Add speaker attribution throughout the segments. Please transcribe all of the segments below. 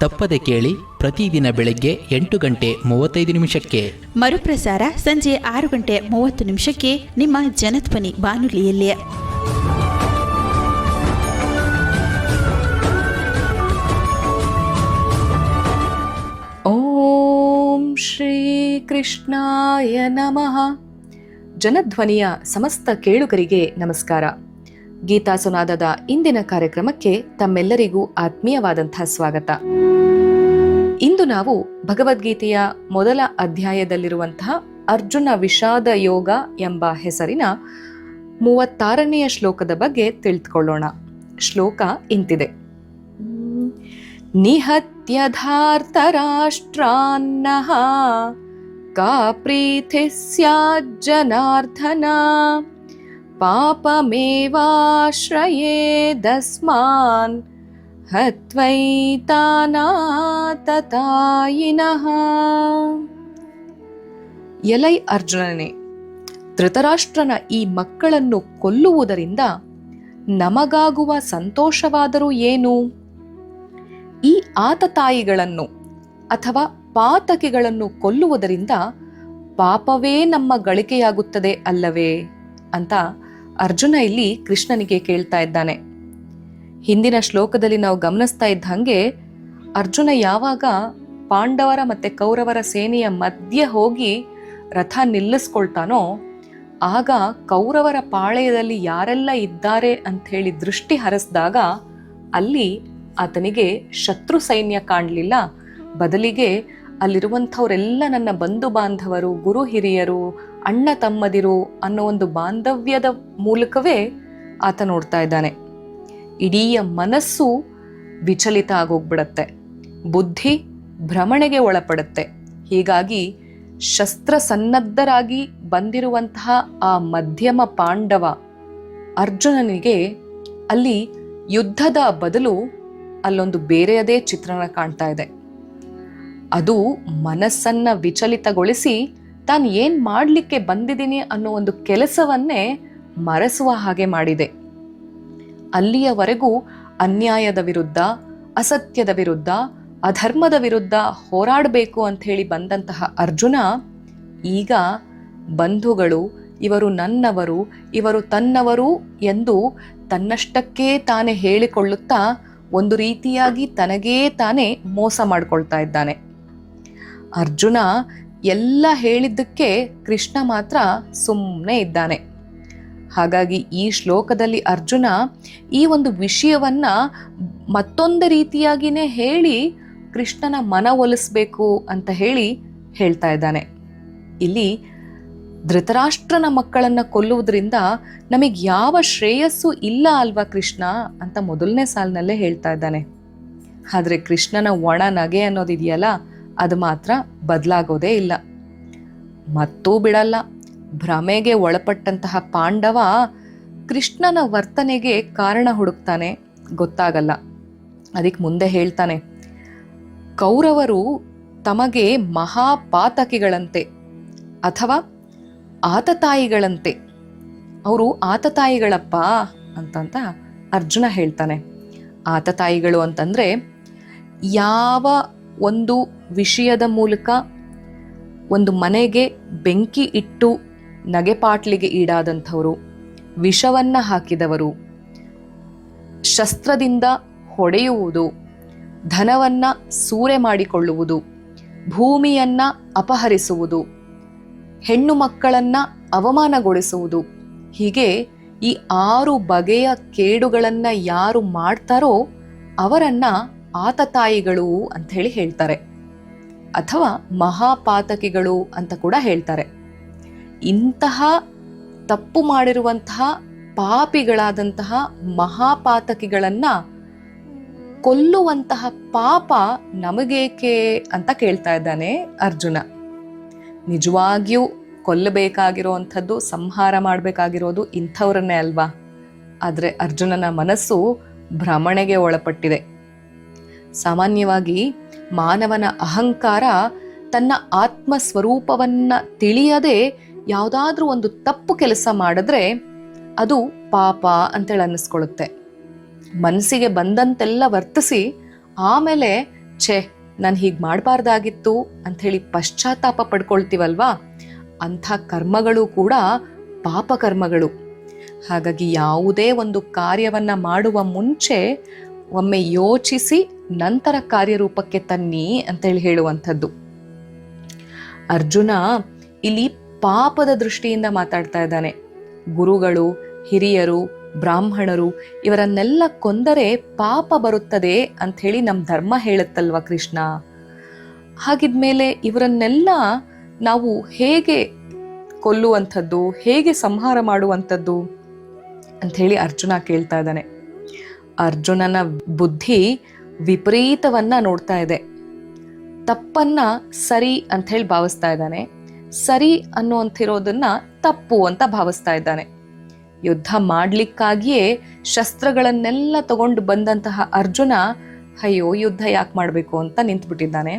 Speaker 1: ತಪ್ಪದೆ ಕೇಳಿ ಪ್ರತಿದಿನ ಬೆಳಗ್ಗೆ ಎಂಟು ಗಂಟೆ ಮೂವತ್ತೈದು ನಿಮಿಷಕ್ಕೆ.
Speaker 2: ಮರುಪ್ರಸಾರ ಸಂಜೆ ಆರು ಗಂಟೆ ಮೂವತ್ತು ನಿಮಿಷಕ್ಕೆ ನಿಮ್ಮ ಜನಧ್ವನಿ ಬಾನುಲಿಯಲ್ಲಿ.
Speaker 3: ಓಂ ಶ್ರೀ ಕೃಷ್ಣಾಯ ನಮಃ. ಜನಧ್ವನಿಯ ಸಮಸ್ತ ಕೇಳುಗರಿಗೆ ನಮಸ್ಕಾರ. ಗೀತಾ ಸುನಾದದ ಇಂದಿನ ಕಾರ್ಯಕ್ರಮಕ್ಕೆ ತಮ್ಮೆಲ್ಲರಿಗೂ ಆತ್ಮೀಯವಾದಂತಹ ಸ್ವಾಗತ. ಇಂದು ನಾವು ಭಗವದ್ಗೀತೆಯ ಮೊದಲ ಅಧ್ಯಾಯದಲ್ಲಿರುವಂತಹ ಅರ್ಜುನ ವಿಷಾದ ಯೋಗ ಎಂಬ ಹೆಸರಿನ ಮೂವತ್ತಾರನೆಯ ಶ್ಲೋಕದ ಬಗ್ಗೆ ತಿಳಿದುಕೊಳ್ಳೋಣ ಶ್ಲೋಕ ಇಂತಿದೆ. ನಿಹತ್ಯಧಾರ್ತರಾಷ್ಟ್ರಾನ್ನಃ ಕಾ ಪ್ರೀತಿ ಪಾಪಮೇವಾಶ್ರಯೇದಸ್ಮಾನ್ ಹತ್ವೈತಾನಾತತಾಯಿನಃ ಎಲೈ ಅರ್ಜುನನೇ ಧೃತರಾಷ್ಟ್ರನ ಈ ಮಕ್ಕಳನ್ನು ಕೊಲ್ಲುವುದರಿಂದ ನಮಗಾಗುವ ಸಂತೋಷವಾದರೂ ಏನು? ಈ ಆತತಾಯಿಗಳನ್ನು ಅಥವಾ ಪಾತಕಿಗಳನ್ನು ಕೊಲ್ಲುವುದರಿಂದ ಪಾಪವೇ ನಮ್ಮ ಗಳಿಕೆಯಾಗುತ್ತದೆ ಅಲ್ಲವೇ? ಅಂತ ಅರ್ಜುನ ಇಲ್ಲಿ ಕೃಷ್ಣನಿಗೆ ಕೇಳ್ತಾ ಇದ್ದಾನೆ. ಹಿಂದಿನ ಶ್ಲೋಕದಲ್ಲಿ ನಾವು ಗಮನಿಸ್ತಾ ಇದ್ದ ಹಾಗೆ ಅರ್ಜುನ ಯಾವಾಗ ಪಾಂಡವರ ಮತ್ತೆ ಕೌರವರ ಸೇನೆಯ ಮಧ್ಯೆ ಹೋಗಿ ರಥ ನಿಲ್ಲಿಸ್ಕೊಳ್ತಾನೋ, ಆಗ ಕೌರವರ ಪಾಳೆಯದಲ್ಲಿ ಯಾರೆಲ್ಲ ಇದ್ದಾರೆ ಅಂತ ಹೇಳಿ ದೃಷ್ಟಿ ಹರಿಸಿದಾಗ ಅಲ್ಲಿ ಆತನಿಗೆ ಶತ್ರು ಸೈನ್ಯ ಕಾಣಲಿಲ್ಲ. ಬದಲಿಗೆ ಅಲ್ಲಿರುವಂಥವರೆಲ್ಲ ನನ್ನ ಬಂಧು ಬಾಂಧವರು, ಗುರು ಹಿರಿಯರು ಅಣ್ಣ ತಮ್ಮದಿರು ಅನ್ನೋ ಒಂದು ಬಾಂಧವ್ಯದ ಮೂಲಕವೇ ಆತ ನೋಡ್ತಾ ಇದ್ದಾನೆ. ಇಡೀ ಮನಸ್ಸು ವಿಚಲಿತ ಆಗೋಗ್ಬಿಡತ್ತೆ. ಬುದ್ಧಿ ಭ್ರಮಣೆಗೆ ಒಳಪಡುತ್ತೆ. ಹೀಗಾಗಿ ಶಸ್ತ್ರ ಸನ್ನದ್ಧರಾಗಿ ಬಂದಿರುವಂತಹ ಆ ಮಧ್ಯಮ ಪಾಂಡವ ಅರ್ಜುನನಿಗೆ ಅಲ್ಲಿ ಯುದ್ಧದ ಬದಲು ಅಲ್ಲೊಂದು ಬೇರೆಯದೇ ಚಿತ್ರಣ ಕಾಣ್ತಾ ಇದೆ. ಅದು ಮನಸ್ಸನ್ನ ವಿಚಲಿತಗೊಳಿಸಿ ತಾನು ಏನು ಮಾಡಲಿಕ್ಕೆ ಬಂದಿದ್ದೀನಿ ಅನ್ನೋ ಒಂದು ಕೆಲಸವನ್ನೇ ಮರೆಸುವ ಹಾಗೆ ಮಾಡಿದೆ. ಅಲ್ಲಿಯವರೆಗೂ ಅನ್ಯಾಯದ ವಿರುದ್ಧ, ಅಸತ್ಯದ ವಿರುದ್ಧ, ಅಧರ್ಮದ ವಿರುದ್ಧ ಹೋರಾಡಬೇಕು ಅಂತ ಹೇಳಿ ಬಂದಂತಹ ಅರ್ಜುನ, ಈಗ ಬಂಧುಗಳು, ಇವರು ನನ್ನವರು, ಇವರು ತನ್ನವರು ಎಂದು ತನ್ನಷ್ಟಕ್ಕೇ ತಾನೇ ಹೇಳಿಕೊಳ್ಳುತ್ತಾ ಒಂದು ರೀತಿಯಾಗಿ ತನಗೇ ತಾನೇ ಮೋಸ ಮಾಡಿಕೊಳ್ತಾ ಇದ್ದಾನೆ. ಅರ್ಜುನ ಎಲ್ಲ ಹೇಳಿದ್ದಕ್ಕೆ ಕೃಷ್ಣ ಮಾತ್ರ ಸುಮ್ಮನೆ ಇದ್ದಾನೆ. ಹಾಗಾಗಿ ಈ ಶ್ಲೋಕದಲ್ಲಿ ಅರ್ಜುನ ಈ ಒಂದು ವಿಷಯವನ್ನ ಮತ್ತೊಂದು ರೀತಿಯಾಗಿನೇ ಹೇಳಿ ಕೃಷ್ಣನ ಮನ ಒಲಿಸ್ಬೇಕು ಅಂತ ಹೇಳಿ ಹೇಳ್ತಾ ಇದ್ದಾನೆ. ಇಲ್ಲಿ ಧೃತರಾಷ್ಟ್ರನ ಮಕ್ಕಳನ್ನ ಕೊಲ್ಲುವುದರಿಂದ ನಮಗೆ ಯಾವ ಶ್ರೇಯಸ್ಸು ಇಲ್ಲ ಅಲ್ವಾ ಕೃಷ್ಣ ಅಂತ ಮೊದಲನೇ ಸಾಲಿನಲ್ಲೇ ಹೇಳ್ತಾ ಇದ್ದಾನೆ. ಆದರೆ ಕೃಷ್ಣನ ಒಣ ನಗೆ ಅನ್ನೋದಿದೆಯಲ್ಲ ಅದು ಮಾತ್ರ ಬದಲಾಗೋದೇ ಇಲ್ಲ. ಮತ್ತೂ ಬಿಡಲ್ಲ. ಭ್ರಮೆಗೆ ಒಳಪಟ್ಟಂತಹ ಪಾಂಡವ ಕೃಷ್ಣನ ವರ್ತನೆಗೆ ಕಾರಣ ಹುಡುಕ್ತಾನೆ. ಗೊತ್ತಾಗಲ್ಲ. ಅದಕ್ಕೆ ಮುಂದೆ ಹೇಳ್ತಾನೆ. ಕೌರವರು ತಮಗೆ ಮಹಾಪಾತಕಿಗಳಂತೆ ಅಥವಾ ಆತತಾಯಿಗಳಂತೆ. ಅವರು ಆತತಾಯಿಗಳಪ್ಪ ಅಂತಂತ ಅರ್ಜುನ ಹೇಳ್ತಾನೆ. ಆತತಾಯಿಗಳು ಅಂತಂದ್ರೆ ಯಾವ ಒಂದು ವಿಷಯದ ಮೂಲಕ ಒಂದು ಮನೆಗೆ ಬೆಂಕಿ ಇಟ್ಟು ನಗೆಪಾಟ್ಲಿಗೆ ಈಡಾದಂಥವರು, ವಿಷವನ್ನ ಹಾಕಿದವರು, ಶಸ್ತ್ರದಿಂದ ಹೊಡೆಯುವುದು, ಧನವನ್ನ ಸೂರೆ ಮಾಡಿಕೊಳ್ಳುವುದು, ಭೂಮಿಯನ್ನು ಅಪಹರಿಸುವುದು, ಹೆಣ್ಣು ಮಕ್ಕಳನ್ನು ಅವಮಾನಗೊಳಿಸುವುದು, ಹೀಗೆ ಈ ಆರು ಬಗೆಯ ಕೇಡುಗಳನ್ನು ಯಾರು ಮಾಡ್ತಾರೋ ಅವರನ್ನು ಆತತಾಯಿಗಳು ಅಂತ ಹೇಳಿ ಹೇಳ್ತಾರೆ. ಅಥವಾ ಮಹಾಪಾತಕಿಗಳು ಅಂತ ಕೂಡ ಹೇಳ್ತಾರೆ. ಇಂತಹ ತಪ್ಪು ಮಾಡಿರುವಂತಹ ಪಾಪಿಗಳಾದಂತಹ ಮಹಾಪಾತಕಿಗಳನ್ನ ಕೊಲ್ಲುವಂತಹ ಪಾಪ ನಮಗೇಕೆ ಅಂತ ಕೇಳ್ತಾ ಇದ್ದಾನೆ ಅರ್ಜುನ. ನಿಜವಾಗಿಯೂ ಕೊಲ್ಲಬೇಕಾಗಿರುವಂಥದ್ದು, ಸಂಹಾರ ಮಾಡಬೇಕಾಗಿರೋದು ಇಂಥವ್ರನ್ನೇ ಅಲ್ವಾ? ಆದರೆ ಅರ್ಜುನನ ಮನಸ್ಸು ಭ್ರಮಣೆಗೆ ಒಳಪಟ್ಟಿದೆ. ಸಾಮಾನ್ಯವಾಗಿ ಮಾನವನ ಅಹಂಕಾರ ತನ್ನ ಆತ್ಮ ಸ್ವರೂಪವನ್ನ ತಿಳಿಯದೆ ಯಾವುದಾದ್ರೂ ಒಂದು ತಪ್ಪು ಕೆಲಸ ಮಾಡಿದ್ರೆ ಅದು ಪಾಪ ಅಂತೇಳಿ ಅನ್ನಿಸ್ಕೊಳ್ಳುತ್ತೆ. ಮನಸ್ಸಿಗೆ ಬಂದಂತೆಲ್ಲ ವರ್ತಿಸಿ ಆಮೇಲೆ ಛೆ, ನಾನು ಹೀಗೆ ಮಾಡಬಾರ್ದಾಗಿತ್ತು ಅಂಥೇಳಿ ಪಶ್ಚಾತ್ತಾಪ ಪಡ್ಕೊಳ್ತೀವಲ್ವಾ? ಅಂಥ ಕರ್ಮಗಳು ಕೂಡ ಪಾಪ ಕರ್ಮಗಳು. ಹಾಗಾಗಿ ಯಾವುದೇ ಒಂದು ಕಾರ್ಯವನ್ನು ಮಾಡುವ ಮುಂಚೆ ಒಮ್ಮೆ ಯೋಚಿಸಿ ನಂತರ ಕಾರ್ಯರೂಪಕ್ಕೆ ತನ್ನಿ ಅಂತೇಳಿ ಹೇಳುವಂಥದ್ದು. ಅರ್ಜುನ ಇಲ್ಲಿ ಪಾಪದ ದೃಷ್ಟಿಯಿಂದ ಮಾತಾಡ್ತಾ ಇದ್ದಾನೆ. ಗುರುಗಳು, ಹಿರಿಯರು, ಬ್ರಾಹ್ಮಣರು ಇವರನ್ನೆಲ್ಲ ಕೊಂದರೆ ಪಾಪ ಬರುತ್ತದೆ ಅಂತ ಹೇಳಿ ನಮ್ಮ ಧರ್ಮ ಹೇಳುತ್ತಲ್ವ ಕೃಷ್ಣ? ಹಾಗಿದ್ಮೇಲೆ ಇವರನ್ನೆಲ್ಲ ನಾವು ಹೇಗೆ ಕೊಲ್ಲುವಂಥದ್ದು, ಹೇಗೆ ಸಂಹಾರ ಮಾಡುವಂಥದ್ದು ಅಂಥೇಳಿ ಅರ್ಜುನ ಕೇಳ್ತಾ ಇದ್ದಾನೆ. ಅರ್ಜುನನ ಬುದ್ಧಿ ವಿಪರೀತವನ್ನ ನೋಡ್ತಾ ಇದೆ. ತಪ್ಪನ್ನ ಸರಿ ಅಂತ ಹೇಳಿ ಭಾವಿಸ್ತಾ ಇದ್ದಾನೆ. ಸರಿ ಅನ್ನುವಂತಿರೋದನ್ನ ತಪ್ಪು ಅಂತ ಭಾವಿಸ್ತಾ ಇದ್ದಾನೆ. ಯುದ್ಧ ಮಾಡ್ಲಿಕ್ಕಾಗಿಯೇ ಶಸ್ತ್ರಗಳನ್ನೆಲ್ಲ ತಗೊಂಡು ಬಂದಂತಹ ಅರ್ಜುನ, ಅಯ್ಯೋ ಯುದ್ಧ ಯಾಕೆ ಮಾಡಬೇಕು ಅಂತ ನಿಂತ್ಬಿಟ್ಟಿದ್ದಾನೆ.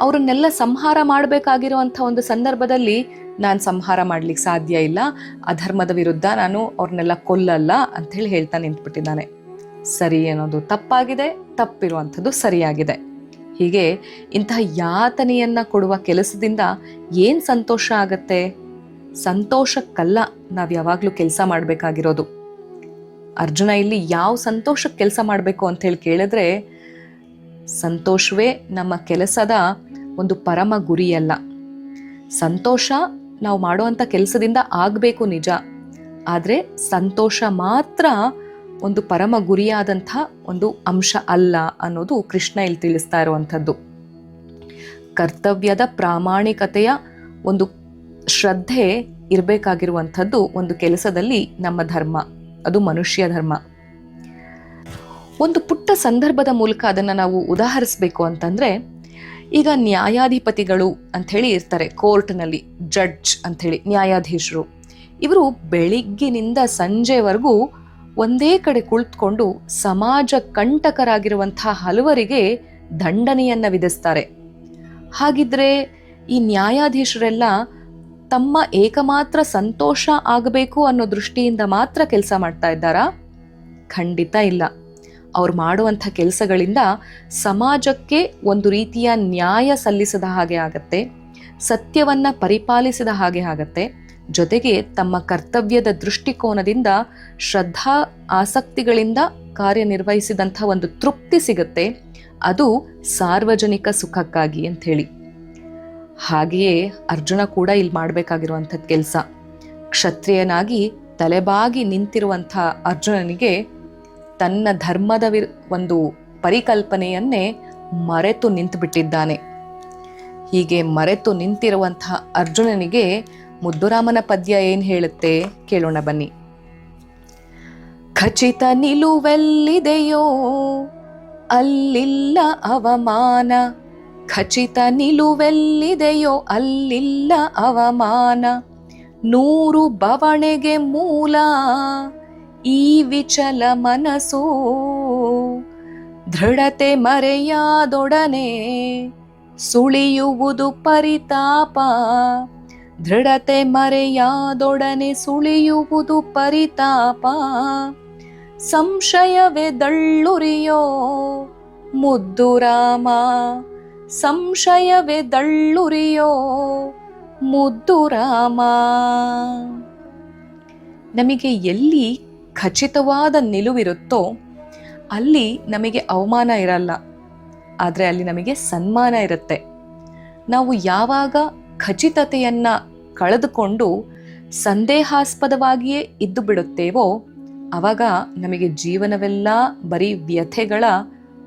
Speaker 3: ಅವರನ್ನೆಲ್ಲ ಸಂಹಾರ ಮಾಡಬೇಕಾಗಿರುವಂಥ ಒಂದು ಸಂದರ್ಭದಲ್ಲಿ ನಾನು ಸಂಹಾರ ಮಾಡ್ಲಿಕ್ಕೆ ಸಾಧ್ಯ ಇಲ್ಲ. ಅಧರ್ಮದ ವಿರುದ್ಧ ನಾನು ಅವ್ರನ್ನೆಲ್ಲ ಕೊಲ್ಲಲ್ಲ ಅಂತ ಹೇಳಿ ಹೇಳ್ತಾ ನಿಂತ್ಬಿಟ್ಟಿದ್ದಾನೆ. ಸರಿ ಅನ್ನೋದು ತಪ್ಪಾಗಿದೆ, ತಪ್ಪಿರುವಂಥದ್ದು ಸರಿಯಾಗಿದೆ. ಹೀಗೆ ಇಂತಹ ಯಾತನೆಯನ್ನ ಕೊಡುವ ಕೆಲಸದಿಂದ ಏನು ಸಂತೋಷ ಆಗತ್ತೆ? ಸಂತೋಷಕ್ಕಲ್ಲ ನಾವು ಯಾವಾಗಲೂ ಕೆಲಸ ಮಾಡಬೇಕಾಗಿರೋದು. ಅರ್ಜುನ ಇಲ್ಲಿ ಯಾವ ಸಂತೋಷಕ್ಕೆ ಕೆಲಸ ಮಾಡಬೇಕು ಅಂತ ಹೇಳಿ ಕೇಳಿದ್ರೆ, ಸಂತೋಷವೇ ನಮ್ಮ ಕೆಲಸದ ಒಂದು ಪರಮ ಗುರಿಯಲ್ಲ. ಸಂತೋಷ ನಾವು ಮಾಡುವಂಥ ಕೆಲಸದಿಂದ ಆಗಬೇಕು ನಿಜ. ಆದರೆ ಸಂತೋಷ ಮಾತ್ರ ಒಂದು ಪರಮ ಗುರಿಯಾದಂಥ ಒಂದು ಅಂಶ ಅಲ್ಲ ಅನ್ನೋದು ಕೃಷ್ಣ ಇಲ್ಲಿ ತಿಳಿಸ್ತಾ ಇರುವಂಥದ್ದು. ಕರ್ತವ್ಯದ ಪ್ರಾಮಾಣಿಕತೆಯ ಒಂದು ಶ್ರದ್ಧೆ ಇರಬೇಕಾಗಿರುವಂಥದ್ದು ಒಂದು ಕೆಲಸದಲ್ಲಿ ನಮ್ಮ ಧರ್ಮ. ಅದು ಮನುಷ್ಯ ಧರ್ಮ. ಒಂದು ಪುಟ್ಟ ಸಂದರ್ಭದ ಮೂಲಕ ಅದನ್ನು ನಾವು ಉದಾಹರಿಸಬೇಕು ಅಂತಂದ್ರೆ ಈಗ ನ್ಯಾಯಾಧಿಪತಿಗಳು ಅಂಥೇಳಿ ಇರ್ತಾರೆ, ಕೋರ್ಟ್ನಲ್ಲಿ ಜಡ್ಜ್ ಅಂಥೇಳಿ ನ್ಯಾಯಾಧೀಶರು. ಇವರು ಬೆಳಿಗ್ಗಿನಿಂದ ಸಂಜೆವರೆಗೂ ಒಂದೇ ಕಡೆ ಕುಳಿತುಕೊಂಡು ಸಮಾಜ ಕಂಟಕರಾಗಿರುವಂಥ ಹಲವರಿಗೆ ದಂಡನೆಯನ್ನ ವಿಧಿಸ್ತಾರೆ. ಹಾಗಿದ್ರೆ ಈ ನ್ಯಾಯಾಧೀಶರೆಲ್ಲ ತಮ್ಮ ಏಕಮಾತ್ರ ಸಂತೋಷ ಆಗಬೇಕು ಅನ್ನೋ ದೃಷ್ಟಿಯಿಂದ ಮಾತ್ರ ಕೆಲಸ ಮಾಡ್ತಾ ಇದ್ದಾರಾ? ಖಂಡಿತ ಇಲ್ಲ. ಅವ್ರು ಮಾಡುವಂಥ ಕೆಲಸಗಳಿಂದ ಸಮಾಜಕ್ಕೆ ಒಂದು ರೀತಿಯ ನ್ಯಾಯ ಸಲ್ಲಿಸಿದ ಹಾಗೆ ಆಗತ್ತೆ, ಸತ್ಯವನ್ನ ಪರಿಪಾಲಿಸಿದ ಹಾಗೆ ಆಗತ್ತೆ, ಜೊತೆಗೆ ತಮ್ಮ ಕರ್ತವ್ಯದ ದೃಷ್ಟಿಕೋನದಿಂದ, ಶ್ರದ್ಧಾ ಆಸಕ್ತಿಗಳಿಂದ ಕಾರ್ಯನಿರ್ವಹಿಸಿದಂಥ ಒಂದು ತೃಪ್ತಿ ಸಿಗುತ್ತೆ, ಅದು ಸಾರ್ವಜನಿಕ ಸುಖಕ್ಕಾಗಿ ಅಂತ ಹೇಳಿ ಹಾಗೆಯೇ ಅರ್ಜುನ ಕೂಡ ಇಲ್ಲಿ ಮಾಡಬೇಕಾಗಿರುವಂಥದ್ದು ಕೆಲಸ. ಕ್ಷತ್ರಿಯನಾಗಿ ತಲೆಬಾಗಿ ನಿಂತಿರುವಂಥ ಅರ್ಜುನನಿಗೆ ತನ್ನ ಧರ್ಮದ ಒಂದು ಪರಿಕಲ್ಪನೆಯನ್ನೇ ಮರೆತು ನಿಂತುಬಿಟ್ಟಿದ್ದಾನೆ. ಹೀಗೆ ಮರೆತು ನಿಂತಿರುವಂತಹ ಅರ್ಜುನನಿಗೆ ಮುದ್ದುರಾಮನ ಪದ್ಯ ಏನು ಹೇಳುತ್ತೆ ಕೇಳೋಣ ಬನ್ನಿ. ಖಚಿತ ನಿಲುವೆಲ್ಲಿದೆಯೋ ಅಲ್ಲಿಲ್ಲ ಅವಮಾನ. ಖಚಿತ ನಿಲುವೆಲ್ಲಿದೆಯೋ ಅಲ್ಲಿಲ್ಲ ಅವಮಾನ. ನೂರು ಬವಣೆಗೆ ಮೂಲ ಈ ವಿಚಲ ಮನಸ್ಸು ದೃಢತೆ ಮರೆಯಾದೊಡನೆ ಸುಳಿಯುವುದು ಪರಿತಾಪ. ದೃಢತೆ ಮರೆಯಾದೊಡನೆ ಸುಳಿಯುವುದು ಪರಿತಾಪ. ಸಂಶಯವೇ ದಳ್ಳುರಿಯೋ ಮುದ್ದು ರಾಮ. ಸಂಶಯವೇ ದಳ್ಳುರಿಯೋ ಮುದ್ದು ರಾಮ. ನಮಗೆ ಎಲ್ಲಿ ಖಚಿತವಾದ ನಿಲುವಿರುತ್ತೋ ಅಲ್ಲಿ ನಮಗೆ ಅವಮಾನ ಇರಲ್ಲ. ಆದರೆ ಅಲ್ಲಿ ನಮಗೆ ಸನ್ಮಾನ ಇರುತ್ತೆ. ನಾವು ಯಾವಾಗ ಖಚಿತತೆಯನ್ನು ಕಳೆದುಕೊಂಡು ಸಂದೇಹಾಸ್ಪದವಾಗಿಯೇ ಇದ್ದು ಬಿಡುತ್ತೇವೋ ಆವಾಗ ನಮಗೆ ಜೀವನವೆಲ್ಲ ಬರೀ ವ್ಯಥೆಗಳ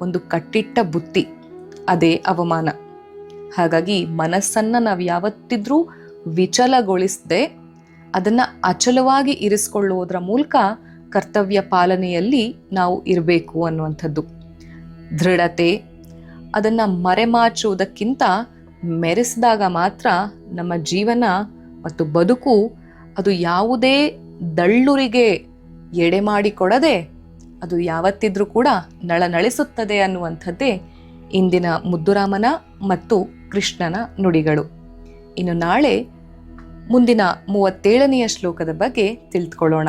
Speaker 3: ಒಂದು ಕಟ್ಟಿಟ್ಟ ಬುತ್ತಿ, ಅದೇ ಅವಮಾನ. ಹಾಗಾಗಿ ಮನಸ್ಸನ್ನು ನಾವು ಯಾವತ್ತಿದ್ರೂ ವಿಚಲಗೊಳಿಸದೆ, ಅದನ್ನು ಅಚಲವಾಗಿ ಇರಿಸ್ಕೊಳ್ಳುವುದರ ಮೂಲಕ ಕರ್ತವ್ಯ ಪಾಲನೆಯಲ್ಲಿ ನಾವು ಇರಬೇಕು ಅನ್ನುವಂಥದ್ದು. ದೃಢತೆ, ಅದನ್ನು ಮರೆಮಾಚುವುದಕ್ಕಿಂತ ಮೆರೆಸಿದಾಗ ಮಾತ್ರ ನಮ್ಮ ಜೀವನ ಮತ್ತು ಬದುಕು ಅದು ಯಾವುದೇ ದಳ್ಳುರಿಗೆ ಎಡೆ ಮಾಡಿಕೊಡದೆ ಅದು ಯಾವತ್ತಿದ್ರೂ ಕೂಡ ನಳನಳಿಸುತ್ತದೆ ಅನ್ನುವಂಥದ್ದೇ ಇಂದಿನ ಮುದ್ದುರಾಮನ ಮತ್ತು ಕೃಷ್ಣನ ನುಡಿಗಳು. ಇನ್ನು ನಾಳೆ ಮುಂದಿನ ಮೂವತ್ತೇಳನೆಯ ಶ್ಲೋಕದ ಬಗ್ಗೆ ತಿಳಿದುಕೊಳ್ಳೋಣ